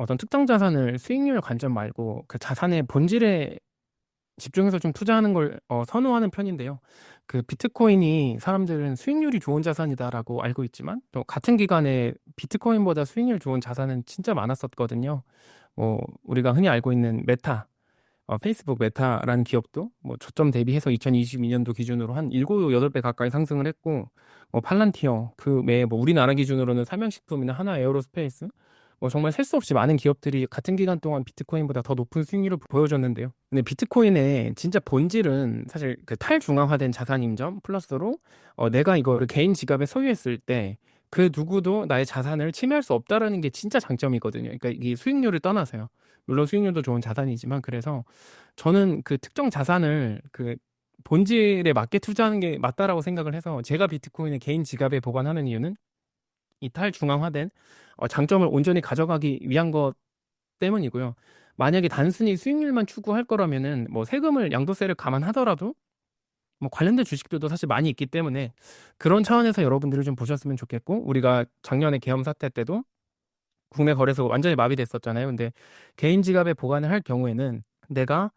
어떤 특정 자산을 수익률 관점 말고 그 자산의 본질에 집중해서 좀 투자하는 걸 어 선호하는 편인데요. 그 비트코인이 사람들은 수익률이 좋은 자산이다라고 알고 있지만 또 같은 기간에 비트코인보다 수익률 좋은 자산은 진짜 많았었거든요. 뭐 우리가 흔히 알고 있는 메타 어 페이스북 메타라는 기업도 뭐 저점 대비해서 2022년도 기준으로 한 7, 8배 가까이 상승을 했고 뭐 팔란티어 그 외에 뭐 우리나라 기준으로는 삼양식품이나 하나 에어로스페이스 뭐 정말 셀 수 없이 많은 기업들이 같은 기간 동안 비트코인보다 더 높은 수익률을 보여줬는데요. 근데 비트코인의 진짜 본질은 사실 그 탈중앙화된 자산 임점 플러스로 어 내가 이거를 개인 지갑에 소유했을 때 그 누구도 나의 자산을 침해할 수 없다라는 게 진짜 장점이거든요. 그러니까 이 수익률을 떠나서요. 물론 수익률도 좋은 자산이지만 그래서 저는 그 특정 자산을 그 본질에 맞게 투자하는 게 맞다라고 생각을 해서 제가 비트코인을 개인 지갑에 보관하는 이유는 이 탈 중앙화된 어 장점을 온전히 가져가기 위한 것 때문이고요. 만약에 단순히 수익률만 추구할 거라면은 뭐 세금을 양도세를 감안하더라도 뭐 관련된 주식들도 사실 많이 있기 때문에 그런 차원에서 여러분들이 좀 보셨으면 좋겠고 우리가 작년에 계엄 사태 때도 국내 거래소가 완전히 마비됐었잖아요. 근데 개인 지갑에 보관을 할 경우에는 내가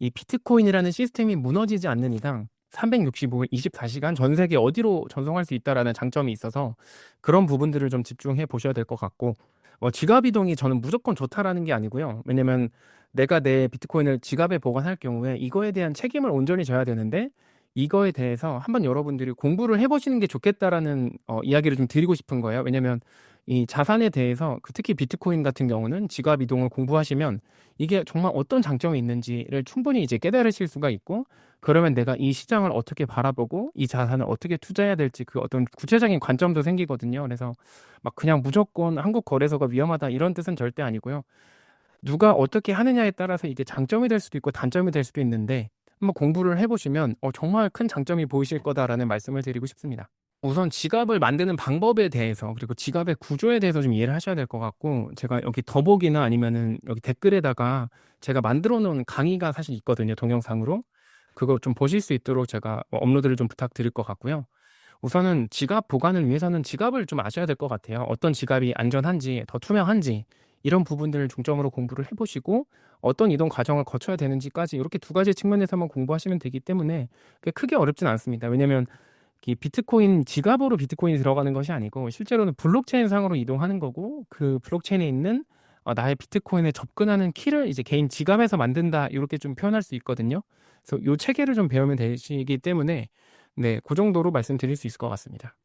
이 비트코인이라는 시스템이 무너지지 않는 이상 365일 24시간 전 세계 어디로 전송할 수 있다라는 장점이 있어서 그런 부분들을 좀 집중해 보셔야 될 것 같고 뭐 지갑 이동이 저는 무조건 좋다라는 게 아니고요. 왜냐면 내가 내 비트코인을 지갑에 보관할 경우에 이거에 대한 책임을 온전히 져야 되는데 이거에 대해서 한번 여러분들이 공부를 해 보시는 게 좋겠다라는 어 이야기를 좀 드리고 싶은 거예요. 왜냐면 이 자산에 대해서 그 특히 비트코인 같은 경우는 지갑 이동을 공부하시면 이게 정말 어떤 장점이 있는지를 충분히 이제 깨달으실 수가 있고 그러면 내가 이 시장을 어떻게 바라보고 이 자산을 어떻게 투자해야 될지 그 어떤 구체적인 관점도 생기거든요. 그래서 막 그냥 무조건 한국 거래소가 위험하다 이런 뜻은 절대 아니고요. 누가 어떻게 하느냐에 따라서 이게 장점이 될 수도 있고 단점이 될 수도 있는데 한번 공부를 해 보시면 어 정말 큰 장점이 보이실 거다라는 말씀을 드리고 싶습니다. 우선 지갑을 만드는 방법에 대해서 그리고 지갑의 구조에 대해서 좀 이해를 하셔야 될 것 같고 제가 여기 더보기나 아니면은 여기 댓글에다가 제가 만들어 놓은 강의가 사실 있거든요, 동영상으로. 그거 좀 보실 수 있도록 제가 뭐 업로드를 좀 부탁드릴 것 같고요. 우선은 지갑 보관을 위해서는 지갑을 좀 아셔야 될 것 같아요. 어떤 지갑이 안전한지, 더 투명한지 이런 부분들을 중점으로 공부를 해 보시고 어떤 이동 과정을 거쳐야 되는지까지 이렇게 두 가지 측면에서만 공부하시면 되기 때문에 크게 어렵진 않습니다. 왜냐면 이 비트코인 지갑으로 비트코인이 들어가는 것이 아니고 실제로는 블록체인 상으로 이동하는 거고 그 블록체인에 있는 어 나의 비트코인에 접근하는 키를 이제 개인 지갑에서 만든다 이렇게 좀 표현할 수 있거든요. 그래서 요 체계를 좀 배우면 되시기 때문에 네, 그 정도로 말씀드릴 수 있을 것 같습니다.